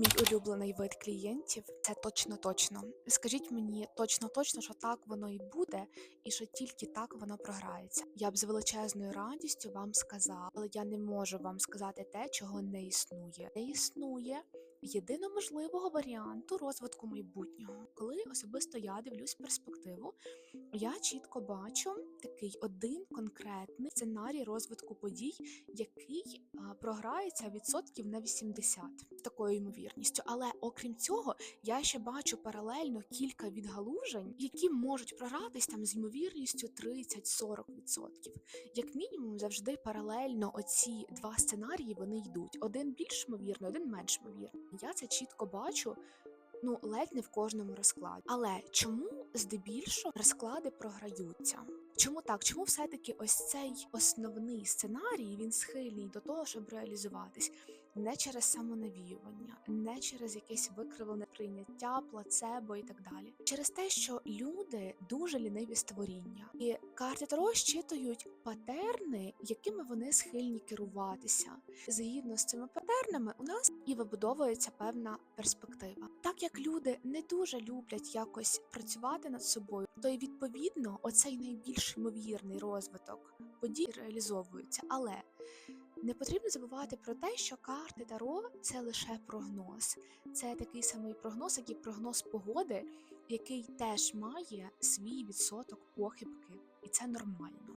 Мій улюблений вид клієнтів це точно точно. Скажіть мені точно точно, що так воно і буде, і що тільки так воно програється. Я б з величезною радістю вам сказала, але я не можу вам сказати те, чого не існує. Не існує єдино можливого варіанту розвитку майбутнього. Коли особисто я дивлюсь перспективу, я чітко бачу такий один конкретний сценарій розвитку подій, який програється відсотків на 80 з такою ймовірністю. Але окрім цього, я ще бачу паралельно кілька відгалужень, які можуть програтись там з ймовірністю 30-40%. Як мінімум, завжди паралельно оці два сценарії вони йдуть. Один більш ймовірний, один менш ймовірний. Я це чітко бачу. Ну, ледь не в кожному розкладі. Але чому здебільшого розклади програються? Чому так? Чому все-таки ось цей основний сценарій він схильний до того, щоб реалізуватись не через самонавіювання, не через якесь викривлене прийняття, плацебо і так далі, через те, що люди дуже ліниві створіння, і карти Таро щитують патерни, якими вони схильні керуватися. Згідно з цими патернами, у нас і вибудовується певна перспектива. Так як люди не дуже люблять якось працювати над собою, то й відповідно оцей найбільш ймовірний розвиток подій реалізовується. Але не потрібно забувати про те, що карти Таро це лише прогноз. Це такий самий прогноз, як і прогноз погоди, який теж має свій відсоток похибки, і це нормально.